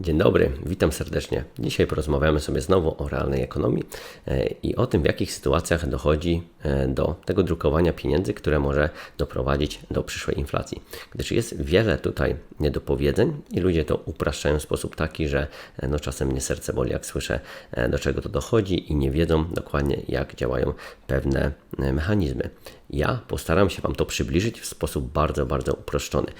Dzień dobry, witam serdecznie. Dzisiaj porozmawiamy sobie znowu o realnej ekonomii e, i o tym, w jakich sytuacjach dochodzi e, do tego drukowania pieniędzy, które może doprowadzić do przyszłej inflacji. Gdyż jest wiele tutaj niedopowiedzeń i ludzie to upraszczają w sposób taki, że e, no czasem mnie serce boli, jak słyszę, do czego to dochodzi i nie wiedzą dokładnie, jak działają pewne mechanizmy. Ja postaram się Wam to przybliżyć w sposób bardzo, bardzo uproszczony.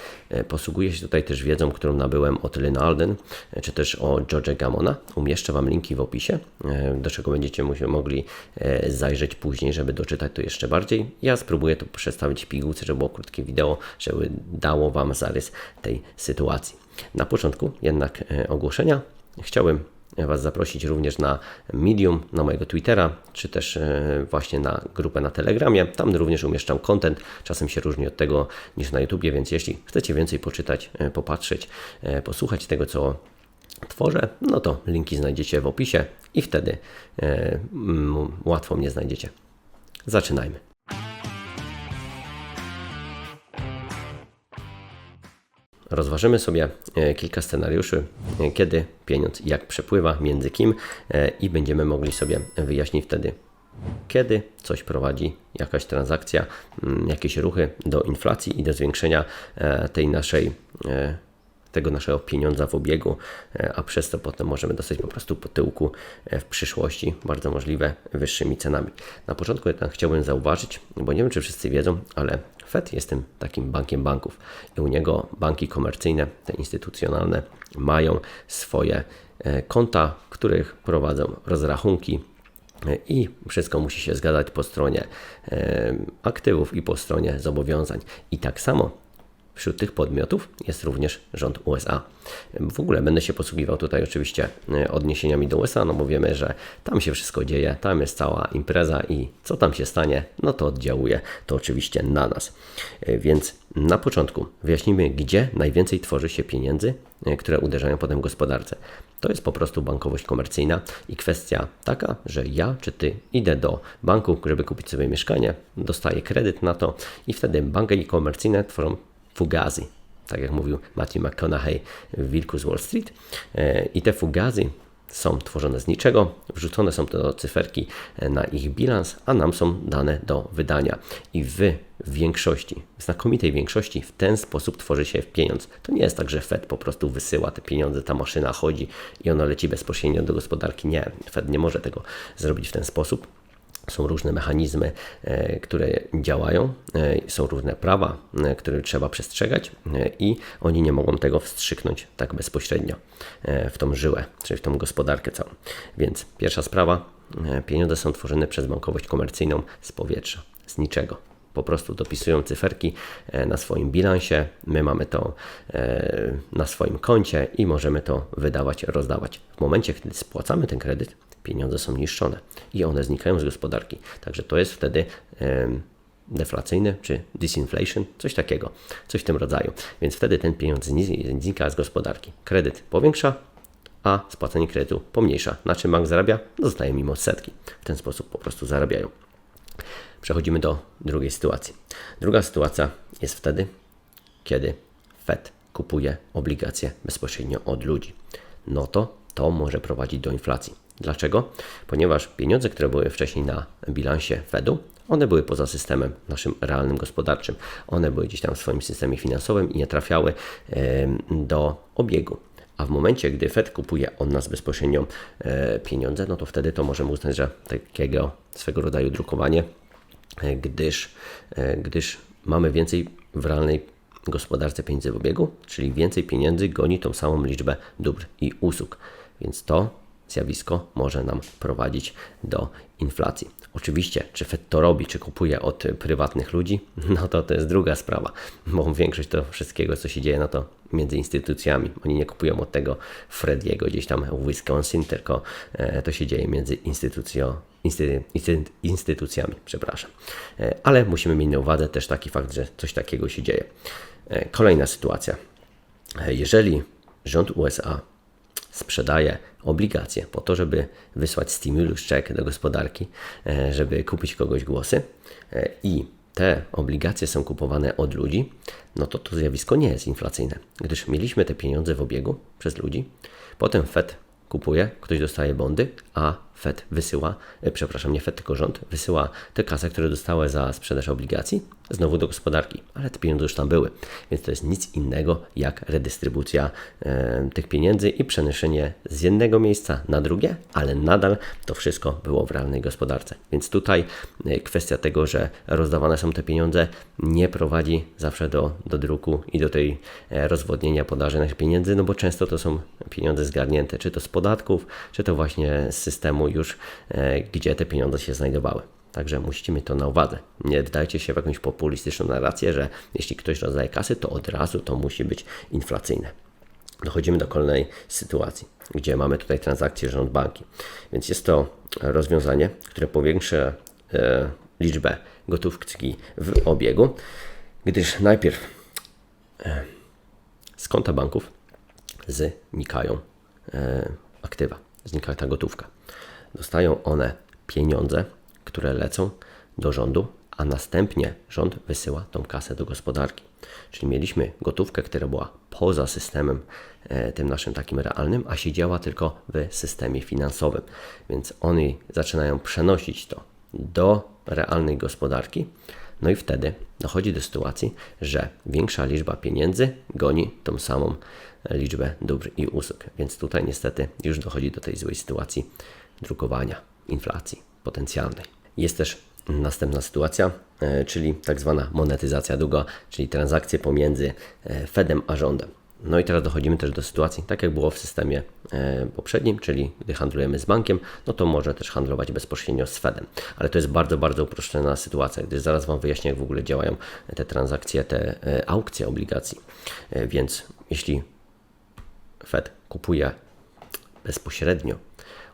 Posługuję się tutaj też wiedzą, którą nabyłem od Lynn Alden, czy też o George Gamona. Umieszczę Wam linki w opisie, e, do czego będziecie mogli e, zajrzeć później, żeby doczytać to jeszcze bardziej. Ja spróbuję to przedstawić w pigułce, żeby było krótkie wideo, żeby dało Wam zarys tej sytuacji. Na początku jednak e, ogłoszenia chciałem Was zaprosić również na Medium, na mojego Twittera, czy też właśnie na grupę na Telegramie. Tam również umieszczam content. Czasem się różni od tego niż na YouTubie, więc jeśli chcecie więcej poczytać, popatrzeć, posłuchać tego, co tworzę, no to linki znajdziecie w opisie i wtedy e, łatwo mnie znajdziecie. Zaczynajmy. Rozważymy sobie e, kilka scenariuszy, e, kiedy pieniądz jak przepływa, między kim e, i będziemy mogli sobie wyjaśnić wtedy, kiedy coś prowadzi, jakaś transakcja, jakieś ruchy do inflacji i do zwiększenia tej naszej tego naszego pieniądza w obiegu, e, a przez to potem możemy dostać po prostu po tyłku e, w przyszłości, bardzo możliwe wyższymi cenami. Na początku jednak chciałbym zauważyć, bo nie wiem czy wszyscy wiedzą, ale Fed jest tym takim bankiem banków i u niego banki komercyjne, te instytucjonalne mają swoje e, konta, w których prowadzą rozrachunki i wszystko musi się zgadzać po stronie aktywów i po stronie zobowiązań. I tak samo Wśród tych podmiotów jest również rząd USA. W ogóle będę się posługiwał tutaj oczywiście e, odniesieniami do USA, no bo wiemy, że tam się wszystko dzieje, tam jest cała impreza i co tam się stanie, no to oddziałuje to oczywiście na nas. E, więc na początku wyjaśnimy, gdzie najwięcej tworzy się pieniędzy, e, które uderzają potem w gospodarce. To jest po prostu bankowość komercyjna i kwestia taka, że ja czy ty idę do banku, żeby kupić sobie mieszkanie, dostaję kredyt na to i wtedy banki komercyjne tworzą fugazi, tak jak mówił Matthew McConaughey w Wilku z Wall Street. E, I te fugazi są tworzone z niczego, wrzucone są do cyferki e, na ich bilans, a nam są dane do wydania. I wy w większości, w znakomitej większości w ten sposób tworzy się pieniądz. To nie jest tak, że Fed po prostu wysyła te pieniądze, ta maszyna chodzi i ona leci bezpośrednio do gospodarki. Nie, Fed nie może tego zrobić w ten sposób. Są różne mechanizmy, e, które działają, e, są różne prawa, e, które trzeba przestrzegać i oni nie mogą tego wstrzyknąć tak bezpośrednio w tą żyłę, czyli w tą gospodarkę całą. Więc pierwsza sprawa, pieniądze są tworzone przez bankowość komercyjną z powietrza, z niczego. Po prostu dopisują cyferki na swoim bilansie, my mamy to na swoim koncie i możemy to wydawać, rozdawać. W momencie, kiedy spłacamy ten kredyt, pieniądze są niszczone i one znikają z gospodarki. Także to jest wtedy deflacyjny czy disinflation, coś takiego, coś w tym rodzaju. Więc wtedy ten pieniądz znika z gospodarki. Kredyt powiększa, a spłacenie kredytu pomniejsza. Na czym bank zarabia? Zostaje mimo odsetki. W ten sposób po prostu zarabiają. Przechodzimy do drugiej sytuacji. Druga sytuacja jest wtedy, kiedy Fed kupuje obligacje bezpośrednio od ludzi. No to to może prowadzić do inflacji. Dlaczego? Ponieważ pieniądze, które były wcześniej na bilansie Fedu, one były poza systemem naszym realnym gospodarczym. One były gdzieś tam w swoim systemie finansowym i nie trafiały do obiegu. A w momencie, gdy Fed kupuje od nas bezpośrednio e, pieniądze, no to wtedy to możemy uznać, że takiego swego rodzaju drukowanie, e, gdyż, e, gdyż mamy więcej w realnej gospodarce pieniędzy w obiegu, czyli więcej pieniędzy goni tą samą liczbę dóbr i usług. Więc to zjawisko może nam prowadzić do inflacji. Oczywiście, czy Fed to robi, czy kupuje od prywatnych ludzi, no to to jest druga sprawa, bo większość to wszystkiego, co się dzieje, no to między instytucjami. Oni nie kupują od tego Frediego gdzieś tam w Wisconsin, tylko e, to się dzieje między instytucją, instytu, instytucjami, przepraszam. E, ale musimy mieć na uwadze też taki fakt, że coś takiego się dzieje. E, kolejna sytuacja. Jeżeli rząd USA sprzedaje obligacje po to, żeby wysłać stimulus check do gospodarki, e, żeby kupić kogoś głosy. E, i te obligacje są kupowane od ludzi, no to to zjawisko nie jest inflacyjne, gdyż mieliśmy te pieniądze w obiegu przez ludzi, Potem Fed kupuje, ktoś dostaje bondy, a Fed wysyła, e, przepraszam, nie Fed, tylko rząd, wysyła te kasy, które dostały za sprzedaż obligacji, znowu do gospodarki, ale te pieniądze już tam były, więc to jest nic innego jak redystrybucja e, tych pieniędzy i przenoszenie z jednego miejsca na drugie, ale nadal to wszystko było w realnej gospodarce. Więc tutaj e, kwestia tego, że rozdawane są te pieniądze, nie prowadzi zawsze do, do druku i do tej e, rozwodnienia podaży naszych pieniędzy, no bo często to są pieniądze zgarnięte, czy to z podatków, czy to właśnie z systemu już, e, gdzie te pieniądze się znajdowały. Także musicie mieć to na uwadze. Nie wdajcie się w jakąś populistyczną narrację, że jeśli ktoś rozdaje kasy, to od razu to musi być inflacyjne. Dochodzimy do kolejnej sytuacji, gdzie mamy tutaj transakcje rząd banki. Więc jest to rozwiązanie, które powiększa e, liczbę gotówki w obiegu, gdyż najpierw e, z konta banków znikają aktywa, znika ta gotówka. Dostają one pieniądze, które lecą do rządu, a następnie rząd wysyła tą kasę do gospodarki. Czyli mieliśmy gotówkę, która była poza systemem e, tym naszym takim realnym, a siedziała tylko w systemie finansowym. Więc oni zaczynają przenosić to do realnej gospodarki. No i wtedy dochodzi do sytuacji, że większa liczba pieniędzy goni tą samą liczbę dóbr i usług. Więc tutaj niestety już dochodzi do tej złej sytuacji drukowania, inflacji potencjalnej. Jest też następna sytuacja, e, czyli tak zwana monetyzacja długa, czyli transakcje pomiędzy e, Fedem a rządem. No i teraz dochodzimy też do sytuacji, tak jak było w systemie e, poprzednim, czyli gdy handlujemy z bankiem, no to może też handlować bezpośrednio z Fedem. Ale to jest bardzo, bardzo uproszczona sytuacja, gdyż zaraz Wam wyjaśnię, jak w ogóle działają te transakcje, te aukcje obligacji. Więc jeśli Fed kupuje bezpośrednio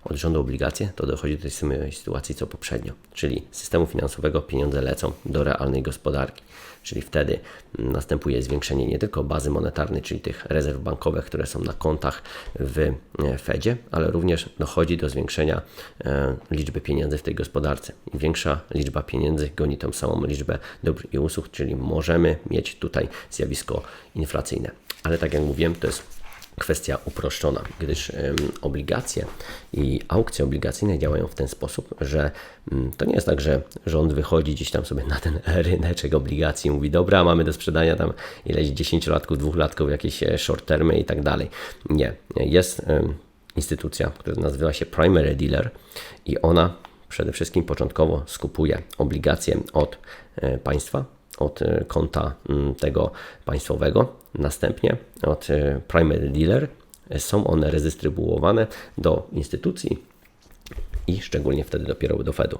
od rządu obligacje, to dochodzi do tej samej sytuacji co poprzednio, czyli z systemu finansowego pieniądze lecą do realnej gospodarki. Czyli wtedy następuje zwiększenie nie tylko bazy monetarnej, czyli tych rezerw bankowych, które są na kontach w e, Fedzie, ale również dochodzi do zwiększenia e, liczby pieniędzy w tej gospodarce. Im większa liczba pieniędzy goni tą samą liczbę dóbr i usług, czyli możemy mieć tutaj zjawisko inflacyjne. Ale tak jak mówiłem, to jest kwestia uproszczona, gdyż obligacje i aukcje obligacyjne działają w ten sposób, że mm, to nie jest tak, że rząd wychodzi gdzieś tam sobie na ten ryneczek obligacji i mówi, dobra, mamy do sprzedania tam ileś 10 latków, dwóch latków, jakieś e, short termy i tak dalej. Nie, jest instytucja, która nazywa się Primary Dealer i ona przede wszystkim początkowo skupuje obligacje od e, państwa, od e, konta mm, tego państwowego. Następnie od e, primary dealer są one redystrybuowane do instytucji i szczególnie wtedy dopiero do Fedu.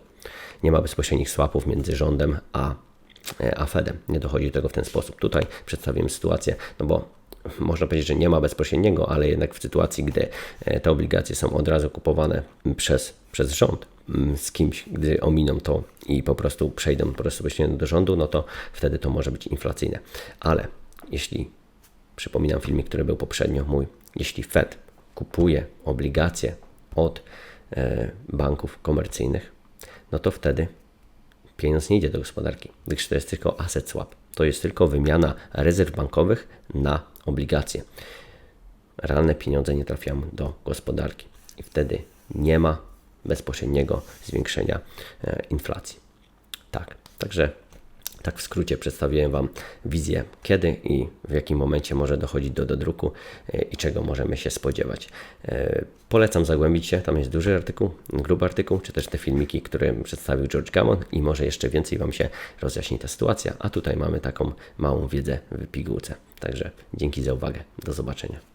Nie ma bezpośrednich swapów między rządem a, e, a Fedem. Nie dochodzi do tego w ten sposób. Tutaj przedstawiłem sytuację, no bo można powiedzieć, że nie ma bezpośredniego, ale jednak w sytuacji, gdy te obligacje są od razu kupowane przez, przez rząd, z kimś, gdy ominą to i po prostu przejdą po prostu bezpośrednio do rządu, no to wtedy to może być inflacyjne. Ale jeśli, przypominam filmik, który był poprzednio mój, jeśli Fed kupuje obligacje od e, banków komercyjnych, no to wtedy pieniądz nie idzie do gospodarki, gdyż to jest tylko asset swap. To jest tylko wymiana rezerw bankowych na obligacje. Realne pieniądze nie trafiają do gospodarki i wtedy nie ma bezpośredniego zwiększenia e, inflacji. Tak, także tak w skrócie przedstawiłem Wam wizję, kiedy i w jakim momencie może dochodzić do dodruku e, i czego możemy się spodziewać. E, polecam zagłębić się, tam jest duży artykuł, gruby artykuł, czy też te filmiki, które przedstawił George Gammon i może jeszcze więcej Wam się rozjaśni ta sytuacja, a tutaj mamy taką małą wiedzę w pigułce. Także dzięki za uwagę, do zobaczenia.